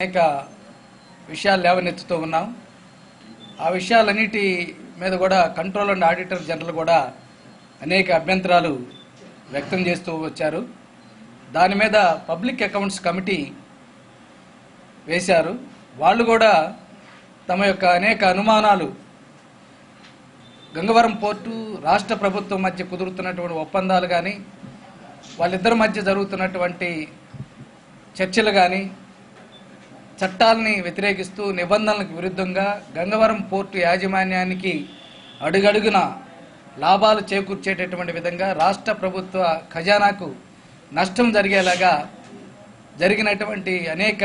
అనేక విషయాలు లేవనెత్తుతూ ఉన్నాం. ఆ విషయాలన్నిటి మీద కూడా కంట్రోల్ అండ్ ఆడిటర్ జనరల్ కూడా అనేక అభ్యంతరాలు వ్యక్తం చేస్తూ వచ్చారు. దాని మీద పబ్లిక్ అకౌంట్స్ కమిటీ వేశారు. వాళ్ళు కూడా తమ యొక్క అనేక అనుమానాలు గంగవరం పోర్టు రాష్ట్ర ప్రభుత్వం మధ్య కుదురుతున్నటువంటి ఒప్పందాలు కానీ వాళ్ళిద్దరి మధ్య జరుగుతున్నటువంటి చర్చలు కానీ చట్టాలని వ్యతిరేకిస్తూ నిబంధనలకు విరుద్ధంగా గంగవరం పోర్టు యాజమాన్యానికి అడుగడుగున లాభాలు చేకూర్చేటటువంటి విధంగా రాష్ట్ర ప్రభుత్వ ఖజానాకు నష్టం జరిగేలాగా జరిగినటువంటి అనేక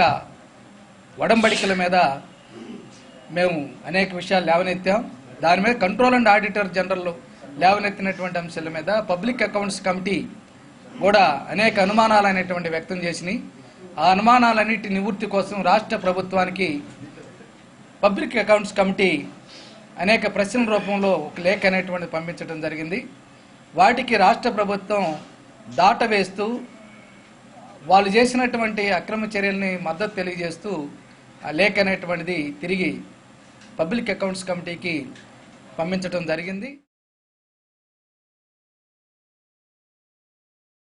ఒడంబడికల మీద మేము అనేక విషయాలు లేవనెత్తాం. దాని మీద కంట్రోల్ అండ్ ఆడిటర్ జనరల్ లేవనెత్తినటువంటి అంశాల మీద పబ్లిక్ అకౌంట్స్ కమిటీ కూడా అనేక అనుమానాలు అనేటువంటి వ్యక్తం చేసినాయి. ఆ అనుమానాలన్నిటి నివృత్తి కోసం రాష్ట్ర ప్రభుత్వానికి పబ్లిక్ అకౌంట్స్ కమిటీ అనేక ప్రశ్నల రూపంలో ఒక లేఖ అనేటువంటిది పంపించడం జరిగింది. వాటికి రాష్ట్ర ప్రభుత్వం దాట వేస్తూ వాళ్ళు చేసినటువంటి అక్రమ చర్యల్ని మద్దతు తెలియజేస్తూ ఆ లేఖ అనేటువంటిది తిరిగి పబ్లిక్ అకౌంట్స్ కమిటీకి పంపించడం జరిగింది.